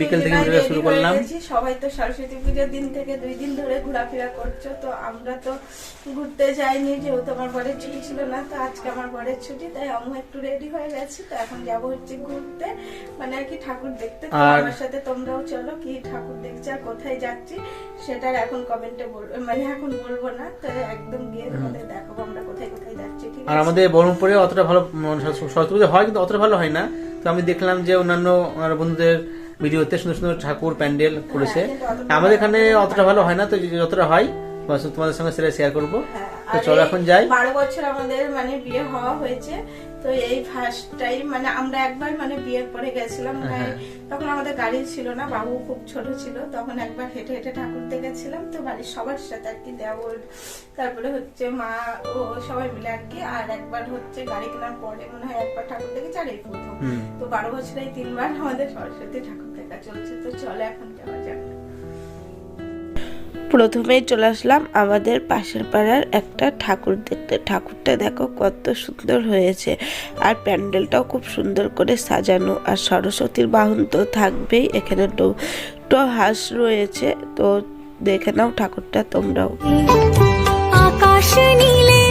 বিকেল থেকে ready শুরু করলাম। সবাই তো সরস্বতী পুজোর দিন থেকে দুই দিন ধরে ঘোরাফেরা করছ তো আমরা তো ঘুরতে যাইনি যেহেতু আমার বরের ছুটি ছিল না তো আজকে আমার বরের ছুটি তাই আমি একটু রেডি হয়ে গেছি তো এখন যাব হচ্ছে ঘুরতে। মানে আর কি ঠাকুর দেখতে আর- আমার সাথে তোমরাও চলো কি ঠাকুর দেখছি আর কোথায় যাচ্ছি সেটার এখন কমেন্টে বলব মানে এখন বলব না তো একদম গিয়ে তোমাদের দেখাবো আমরা কোথায় কোথায় যাচ্ছি ঠিক আর আমাদের বহরমপুরে অতটা ভালো মানে সরস্বতী পুজো হয় কিন্তু অতটা ভালো হয় না। তো আমি দেখলাম যে অন্যান্য বন্ধুদের ভিডিওতে সুন্দর সুন্দর ঠাকুর প্যান্ডেল করেছে। আমাদের এখানে অতটা ভালো হয় না, তো যতটা হয় বাস তোমাদের সঙ্গে সেটা শেয়ার করব। হ্যাঁ, তো চলো এখন যাই। বারো বছর আমাদের মানে বিয়ে হওয়া হয়েছে তো এই ফার্স্ট টাইম মানে আমরা একবার মানে বিয়ের পরে গেছিলাম মানে হ্যাঁ। তখন আমাদের গাড়ি ছিল না বাবু খুব ছোট ছিল তখন একবার হেঁটে হেঁটে ঠাকুর দেখেছিলাম তো বাড়ির সবার সাথে আর কি দেওর তারপরে হচ্ছে মা ও সবাই মিলে আর কি আর একবার হচ্ছে গাড়ি কেনার পরে মনে হয় একবার ঠাকুর দেখেছি আর এই প্রথম। তো বারো বছরে এই তিনবার আমাদের সরস্বতী ঠাকুর দেখা চলছে তো চলে এখন যাওয়া যাক। প্রথমেই চলে আসলাম আমাদের পাশের পাড়ার একটা ঠাকুর দেখতে। ঠাকুরটা দেখো কত সুন্দর হয়েছে। আর প্যান্ডেলটাও খুব সুন্দর করে সাজানো। আর সরস্বতীর বাহন তো থাকবেই, এখানে দুটো হাঁস রয়েছে। তো দেখে নাও ঠাকুরটা, তোমরাও। আকাশ নীলে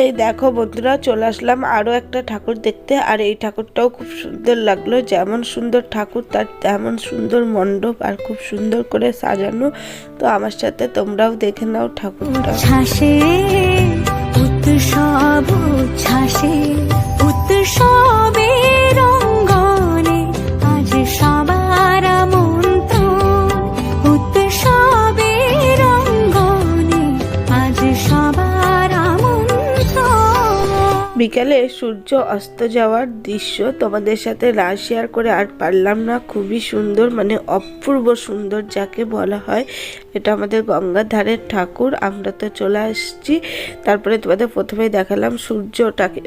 এই দেখো বন্ধুরা, চলে আসলাম আরও একটা ঠাকুর দেখতে, আর এই ঠাকুরটাও খুব সুন্দর লাগল। যেমন সুন্দর ঠাকুর, তার তেমন সুন্দর মণ্ডপ, আর খুব সুন্দর করে সাজানো। তো আমার সাথে তোমরাও দেখে নাও ঠাকুরটা। ছাসে সব উচ্ছ্বাসে। বিকালে সূর্য অস্ত যাওয়ার দৃশ্য তোমাদের সাথে না শেয়ার করে আর পারলাম না। খুবই সুন্দর মানে অপূর্ব সুন্দর যাকে বলা হয়। এটা আমাদের গঙ্গার ধারের ঠাকুর, আমরা তো চলে আসছি। তারপরে তোমাদের প্রথমেই দেখালাম সূর্যটাকে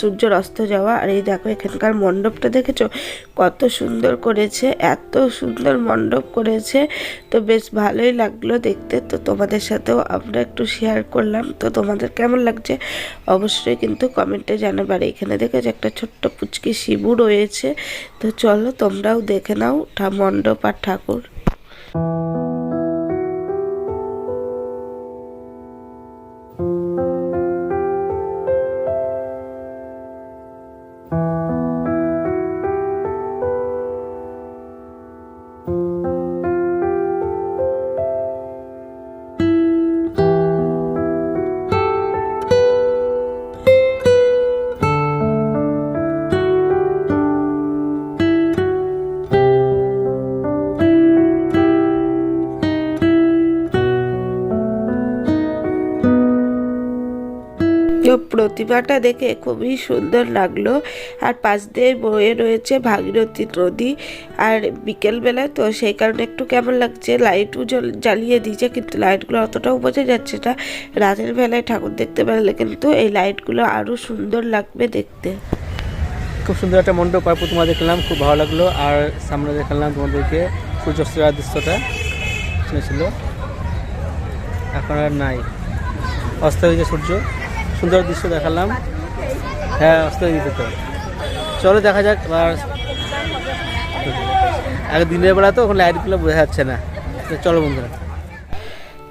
সূর্যর অস্ত যাওয়া। আর এই দেখো এখানকার মণ্ডপটা দেখেছ? কত সুন্দর করেছে, এত সুন্দর মণ্ডপ করেছে। তো বেশ ভালোই লাগল দেখতে। তো তোমাদের সাথেও আমরা একটু শেয়ার করলাম। তো তোমাদের কেমন লাগছে? অবশ্যই কিন্তু কমেন্টে জানাবে। আর এখানে দেখেছ একটা ছোট্ট পুচকি শিবু রয়েছে। তো চলো তোমরাও দেখে নাও মণ্ডপ আর ঠাকুর। প্রতিমাটা দেখে খুবই সুন্দর লাগল। আর পাশ দিয়ে বয়ে রয়েছে ভাগীরথী নদী। আর বিকেলবেলায় তো সেই কারণে একটু কেমন লাগছে, লাইটও জ্বল- জ্বালিয়ে দিয়েছে, কিন্তু লাইটগুলো অতটাও বোঝা যাচ্ছে না। রাতের বেলায় ঠাকুর দেখতে পারলে কিন্তু এই লাইটগুলো আরও সুন্দর লাগবে দেখতে। খুব সুন্দর একটা মণ্ডপ আর প্রতিমা দেখলাম, খুব ভালো লাগল। আর সামনে দেখালাম তোমাদেরকে সূর্যাস্ত যাওয়ার দৃশ্যটা ছিল এখন আর নাই। অস্ত হয়েছে সূর্য। সুন্দর দৃশ্য দেখালাম। হ্যাঁ অস্ত দিতে তো। চলো দেখা যাক, এবার আগে দিনের বেলা তো ওখানে লাইটগুলো বোঝা যাচ্ছে না। চলো বন্ধুরা।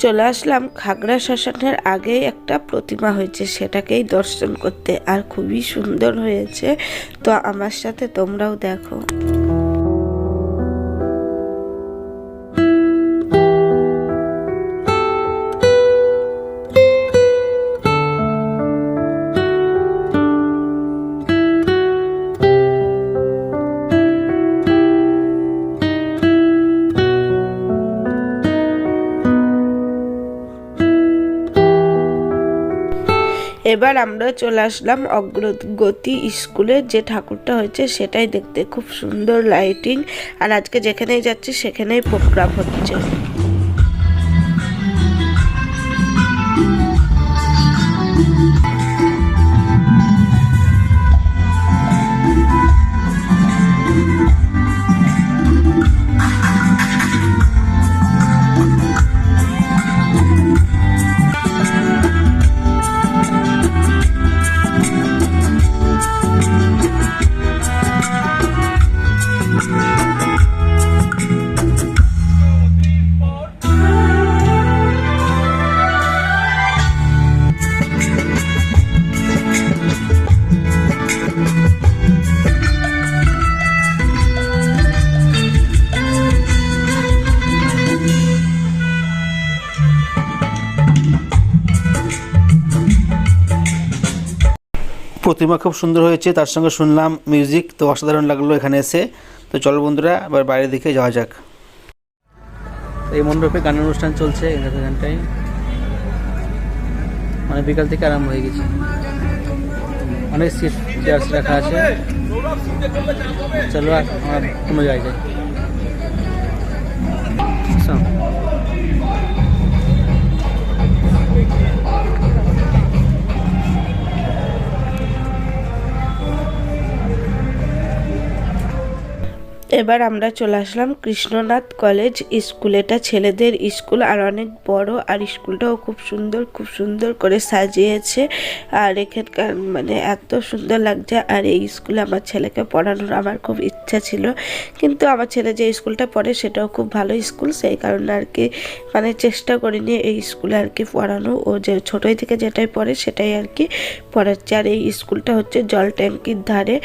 চলে আসলাম খাগড়া শ্মশানের আগেই একটা প্রতিমা হয়েছে, সেটাকেই দর্শন করতে। আর খুবই সুন্দর হয়েছে। তো আমার সাথে তোমরাও দেখো। এবার আমরা চলে আসলাম অগ্রগতি স্কুলে। যে ঠাকুরটা হয়েছে সেটাই দেখতে খুব সুন্দর লাইটিং আর আজকে যেখানেই যাচ্ছি সেখানেই প্রোগ্রাম হচ্ছে। প্রতিমা খুব সুন্দর হয়েছে, তার সঙ্গে শুনলাম মিউজিক তো অসাধারণ লাগল এখানে এসে। তো চলো বন্ধুরা আবার বাইরের দিকে যাওয়া যাক। এই মণ্ডপে গানের অনুষ্ঠান চলছে এখানটাই মানে বিকাল থেকে আরম্ভ হয়ে গেছে। অনেক সিট চেয়ার্স রাখা আছে। চলো আর আমরা কোনো জায়গায় চল। এবার আমরা চলে আসলাম কৃষ্ণনাথ কলেজ স্কুল। এটা ছেলেদের স্কুল আর অনেক বড় আর স্কুলটাও খুব সুন্দর খুব সুন্দর করে সাজিয়েছে। আর এখানকার মানে এত সুন্দর লাগছে আর এই স্কুলে আমার ছেলেকে পড়ানোর আমার খুব ইচ্ছা ছিল। কিন্তু আমার ছেলে যে স্কুলটা পড়ে সেটাও খুব ভালো স্কুল, সেই কারণে আর কি মানে চেষ্টা করিনি এই স্কুলে আর কি পড়ানো। ও যে ছোটোই থেকে যেটাই পড়ে সেটাই আর কি পড়াচ্ছে। আর এই স্কুলটা হচ্ছে জল ট্যাঙ্কির ধারে।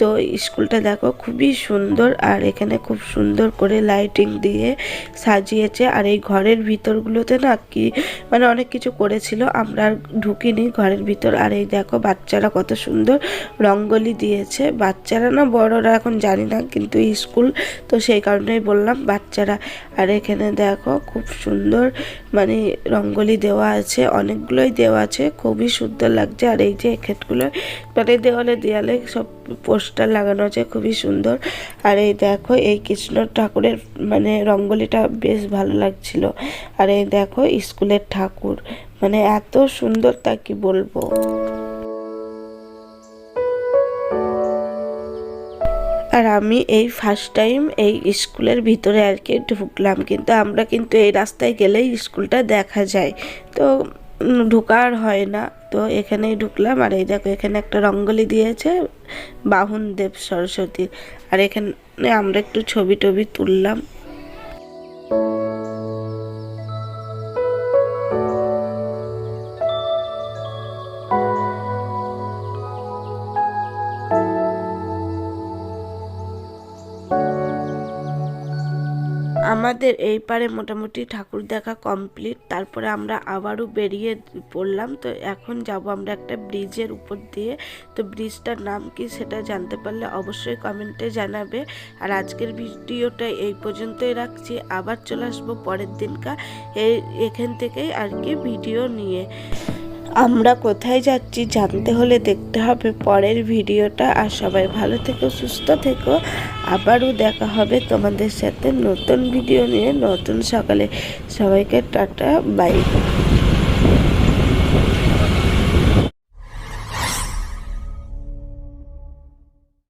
তো স্কুলটা দেখো খুবই সুন্দর আর এখানে খুব সুন্দর করে লাইটিং দিয়ে সাজিয়েছে। আর এই ঘরের ভিতরগুলোতে না কি মানে অনেক কিছু করেছিল, আমরা আর ঢুকিনি ঘরের ভিতর। আর এই দেখো বাচ্চারা কত সুন্দর রঙ্গলি দিয়েছে। বাচ্চারা না বড়রা এখন জানি না কিন্তু স্কুল তো সেই কারণেই বললাম বাচ্চারা। আর এখানে দেখো খুব সুন্দর মানে রঙ্গলি দেওয়া আছে, অনেকগুলোই দেওয়া আছে, খুবই সুন্দর লাগছে। আর এই যে ক্ষেতগুলো মানে দেওয়ালে দেওয়ালে সব পোস্টার লাগানো আছে, খুবই সুন্দর। আর এই দেখো, এই কৃষ্ণ ঠাকুরের মানে রঙ্গলিটা বেশ ভালো লাগছিল। আর এই দেখো, স্কুলের ঠাকুর। মানে এত সুন্দর তা কি বলব? আর আমি এই ফার্স্ট টাইম এই স্কুলের ভিতরে আর কি ঢুকলাম। কিন্তু আমরা কিন্তু এই রাস্তায় গেলেই স্কুলটা দেখা যায়। তো ঢোকার হয় না। তো এখানেই ঢুকলাম। আর এই দেখো, এখানে একটা রঙ্গলি দিয়েছে। বাহন দেব সরস্বতীর। আর এখানে আমরা একটু ছবি টবি তুললাম। আমাদের এই পারে মোটামুটি ঠাকুর দেখা কমপ্লিট তারপরে আমরা আবারও বেরিয়ে পড়লাম। তো এখন যাব আমরা একটা ব্রিজের উপর দিয়ে। তো ব্রিজটার নাম কি সেটা জানতে পারলে অবশ্যই কমেন্টে জানাবে। আর আজকের ভিডিওটা এই পর্যন্তই রাখছি। আবার চলে আসব পরের দিনকা এই এখান থেকেই আর কি ভিডিও নিয়ে। আমরা কোথায় যাচ্ছি জানতে হলে দেখতে হবে পরের ভিডিওটা। আর সবাই ভালো থেকো, সুস্থ থেকো। আবারও দেখা হবে তোমাদের সাথে নতুন ভিডিও নিয়ে, নতুন সকালে। সবাইকে টাটা, বাই।